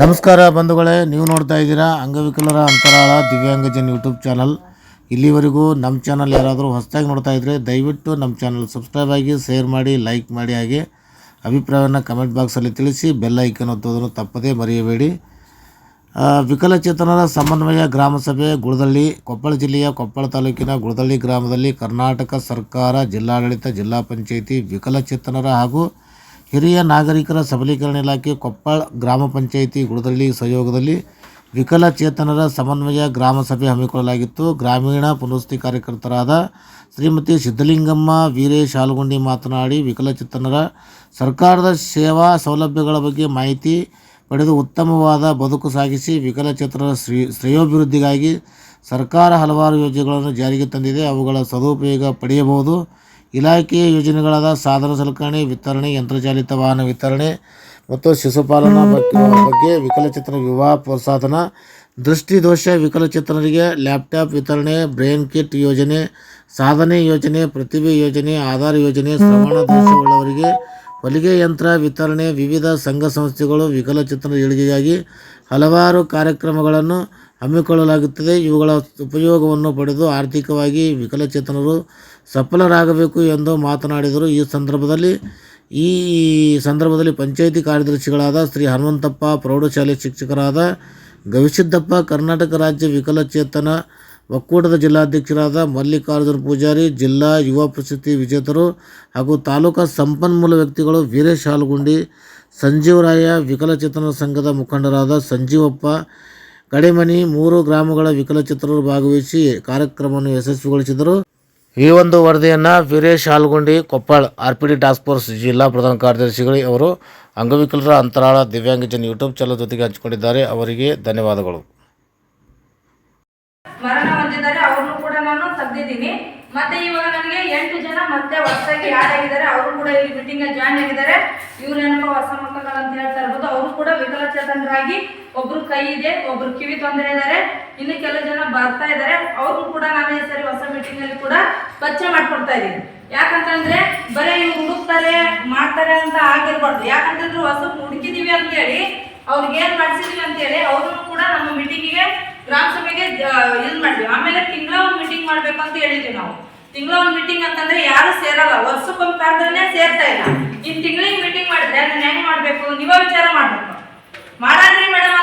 ನಮಸ್ಕಾರ ಬಂಧುಗಳೇ, ನೀವು ನೋಡ್ತಾ ಇದ್ದೀರಾ ಅಂಗವಿಕಲರ ಅಂತರಾಳ ದಿವ್ಯಾಂಗಜನ್ ಯೂಟ್ಯೂಬ್ ಚಾನಲ್. ಇಲ್ಲಿವರೆಗೂ ನಮ್ಮ ಚಾನಲ್ ಯಾರಾದರೂ ಹೊಸದಾಗಿ ನೋಡ್ತಾ ಇದ್ದರೆ ದಯವಿಟ್ಟು ನಮ್ಮ ಚಾನಲ್ ಸಬ್ಸ್ಕ್ರೈಬ್ ಆಗಿ, ಶೇರ್ ಮಾಡಿ, ಲೈಕ್ ಮಾಡಿ ಹಾಗೆ ಅಭಿಪ್ರಾಯವನ್ನು ಕಮೆಂಟ್ ಬಾಕ್ಸಲ್ಲಿ ತಿಳಿಸಿ ಬೆಲ್ ಐಕನ್ ಒತ್ತೋದನ್ನು ತಪ್ಪದೇ ಮರೆಯಬೇಡಿ. ವಿಕಲಚೇತನರ ಸಮನ್ವಯ ಗ್ರಾಮ ಸಭೆ, ಗುಳದಳ್ಳಿ, ಕೊಪ್ಪಳ ಜಿಲ್ಲೆಯ ಕೊಪ್ಪಳ ತಾಲೂಕಿನ ಗುಳದಳ್ಳಿ ಗ್ರಾಮದಲ್ಲಿ ಕರ್ನಾಟಕ ಸರ್ಕಾರ, ಜಿಲ್ಲಾಡಳಿತ, ಜಿಲ್ಲಾ ಪಂಚಾಯಿತಿ ವಿಕಲಚೇತನರ ಹಾಗೂ ಹಿರಿಯ ನಾಗರಿಕರ ಸಬಲೀಕರಣ ಇಲಾಖೆ ಕೊಪ್ಪಳ ಗ್ರಾಮ ಪಂಚಾಯಿತಿ ಗುಡದಳ್ಳಿ ಸಹಯೋಗದಲ್ಲಿ ವಿಕಲಚೇತನರ ಸಮನ್ವಯ ಗ್ರಾಮ ಸಭೆ ಹಮ್ಮಿಕೊಳ್ಳಲಾಗಿತ್ತು. ಗ್ರಾಮೀಣ ಪುನರ್ವಸತಿ ಕಾರ್ಯಕರ್ತರಾದ ಶ್ರೀಮತಿ ಸಿದ್ದಲಿಂಗಮ್ಮ ವೀರೇಶ್ ಹಾಲ್ಗುಂಡಿ ಮಾತನಾಡಿ, ವಿಕಲಚೇತನರ ಸರ್ಕಾರದ ಸೇವಾ ಸೌಲಭ್ಯಗಳ ಬಗ್ಗೆ ಮಾಹಿತಿ ಪಡೆದು ಉತ್ತಮವಾದ ಬದುಕು ಸಾಗಿಸಿ ವಿಕಲಚೇತನರ ಶ್ರೀ ಶ್ರೇಯೋಭಿವೃದ್ಧಿಗಾಗಿ ಸರ್ಕಾರ ಹಲವಾರು ಯೋಜನೆಗಳನ್ನು ಜಾರಿಗೆ ತಂದಿದೆ. ಅವುಗಳ ಸದುಪಯೋಗ ಪಡೆಯಬಹುದು. ಇಲಾಖೆಯ ಯೋಜನೆಗಳಾದ ಸಾಧನ ಸಲಕರಣೆ, ವಿತರಣೆ, ಯಂತ್ರಚಾಲಿತ ವಾಹನ ವಿತರಣೆ ಮತ್ತು ಶಿಶುಪಾಲನಾ ಬಗ್ಗೆ ಬಗ್ಗೆ ವಿಕಲಚೇತನ ವಿವಾಹ ಪ್ರೋತ್ಸಾಹನ ದೃಷ್ಟಿದೋಷ ವಿಕಲಚೇತನರಿಗೆ ಲ್ಯಾಪ್ಟಾಪ್ ವಿತರಣೆ, ಬ್ರೈನ್ ಕಿಟ್ ಯೋಜನೆ, ಸಾಧನೆ ಯೋಜನೆ, ಪ್ರತಿಭೆ ಯೋಜನೆ, ಆಧಾರ್ ಯೋಜನೆ, ಶ್ರವಣ ದೋಷವುಳ್ಳವರಿಗೆ ಹೊಲಿಗೆ ಯಂತ್ರ ವಿತರಣೆ, ವಿವಿಧ ಸಂಘ ಸಂಸ್ಥೆಗಳು ವಿಕಲಚೇತನ ಏಳಿಗೆಗಾಗಿ ಹಲವಾರು ಕಾರ್ಯಕ್ರಮಗಳನ್ನು ಹಮ್ಮಿಕೊಳ್ಳಲಾಗುತ್ತದೆ. ಇವುಗಳ ಉಪಯೋಗವನ್ನು ಪಡೆದು ಆರ್ಥಿಕವಾಗಿ ವಿಕಲಚೇತನರು ಸಫಲರಾಗಬೇಕು ಎಂದು ಮಾತನಾಡಿದರು. ಈ ಸಂದರ್ಭದಲ್ಲಿ ಈ ಸಂದರ್ಭದಲ್ಲಿ ಪಂಚಾಯಿತಿ ಕಾರ್ಯದರ್ಶಿಗಳಾದ ಶ್ರೀ ಹನುಮಂತಪ್ಪ, ಪ್ರೌಢಶಾಲೆ ಶಿಕ್ಷಕರಾದ ಗವಿಸಿದ್ದಪ್ಪ, ಕರ್ನಾಟಕ ರಾಜ್ಯ ವಿಕಲಚೇತನ ಒಕ್ಕೂಟದ ಜಿಲ್ಲಾಧ್ಯಕ್ಷರಾದ ಮಲ್ಲಿಕಾರ್ಜುನ ಪೂಜಾರಿ, ಜಿಲ್ಲಾ ಯುವ ಪ್ರಶಸ್ತಿ ವಿಜೇತರು ಹಾಗೂ ತಾಲೂಕಾ ಸಂಪನ್ಮೂಲ ವ್ಯಕ್ತಿಗಳು ವೀರೇಶ್ ಹಾಲ್ಗುಂಡಿ, ಸಂಜೀವರಾಯ ವಿಕಲಚೇತನ ಸಂಘದ ಮುಖಂಡರಾದ ಸಂಜೀವಪ್ಪ, ಕಡೆಮನಿ, ಮೂರು ಗ್ರಾಮಗಳ ವಿಕಲಚೇತನರು ಭಾಗವಹಿಸಿ ಕಾರ್ಯಕ್ರಮವನ್ನು ಯಶಸ್ವಿಗೊಳಿಸಿದರು. ಈ ಒಂದು ವರದಿಯನ್ನು Veeresh Halgundi Koppal R P D task force ಜಿಲ್ಲಾ ಪ್ರಧಾನ ಕಾರ್ಯದರ್ಶಿಗಳು ಅವರು ಅಂಗವಿಕಲರ ಅಂತರಾಳ ದಿವ್ಯಾಂಗಜನ್ ಯೂಟ್ಯೂಬ್ ಚಾನಲ್ ಜೊತೆಗೆ ಹಂಚಿಕೊಂಡಿದ್ದಾರೆ. ಅವರಿಗೆ ಧನ್ಯವಾದಗಳು. ಮರಣ ಹೊಂದಿದ್ದಾರೆ ಅವ್ರನ್ನು ಕೂಡ ನಾನು ತೆಗೆದಿದ್ದೀನಿ. ಮತ್ತೆ ಇವಾಗ ನನಗೆ ಎಂಟು ಜನ ಮತ್ತೆ ಹೊಸದಾಗಿ ಯಾರಾಗಿದ್ದಾರೆ ಅವರು ಕೂಡ ಇಲ್ಲಿ ಮೀಟಿಂಗ್ ಜಾಯ್ನ್ ಆಗಿದ್ದಾರೆ. ಇವರೇನಪ್ಪ ಹೊಸ ಮಕ್ಕಳು ಅಂತ ಹೇಳ್ತಾ ಇರ್ಬೋದು. ಅವರು ಕೂಡ ವಿಕಲಚೇತನರಾಗಿ ಒಬ್ರು ಕೈ ಇದೆ, ಒಬ್ರು ಕಿವಿ ತೊಂದರೆ ಇದ್ದಾರೆ. ಇನ್ನು ಕೆಲವು ಬರ್ತಾ ಇದ್ದಾರೆ ಅವ್ರನ್ನು ಕೂಡ ನಾನು ಈ ಸರಿ ಹೊಸ ಮೀಟಿಂಗ್ ಅಲ್ಲಿ ಕೂಡ ಪರಿಚಯ ಮಾಡ್ಕೊಡ್ತಾ ಇದ್ದೀನಿ ಯಾಕಂತಂದ್ರೆ, ಬರೀ ಇವ್ರು ಹುಡುಕ್ತಾರೆ, ಮಾಡ್ತಾರೆ ಅಂತ ಆಗಿರ್ಬಾರ್ದು. ಯಾಕಂತಂದ್ರೆ ಹೊಸ ಹುಡುಕಿದೀವಿ ಅಂತ ಹೇಳಿ, ಅವ್ರಿಗೆ ಏನ್ ಮಾಡಿಸಿದೀವಿ ಅಂತ ಹೇಳಿ ಅವ್ರನ್ನು ಕೂಡ ನಮ್ಮ ಮೀಟಿಂಗಿಗೆ ಗ್ರಾಮ ಸಭೆಗೆ ಇದು ಮಾಡಿದ್ವಿ ಆಮೇಲೆ ತಿಂಗಳ ಒಂದು ಮೀಟಿಂಗ್ ಮಾಡ್ಬೇಕು ಅಂತ ಹೇಳಿದ್ವಿ ನಾವು. ತಿಂಗಳ ಒಂದು ಮೀಟಿಂಗ್ ಅಂತಂದ್ರೆ ಯಾರು ಸೇರಲ್ಲ. ವರ್ಷಕ್ಕೊಂದು ಕರೆದ್ರೆ ಸೇರ್ತಾ ಇಲ್ಲ. ಇನ್ ತಿಂಗಳಿಗೆ ಮೀಟಿಂಗ್ ಮಾಡಿದ್ರೆ ಅದನ್ನ ಹೆಂಗ್ ಮಾಡ್ಬೇಕು? ನೀವ ವಿಚಾರ ಮಾಡ್ಬೇಕು. ಮಾಡಾದ್ರಿ ಮೇಡಮ್?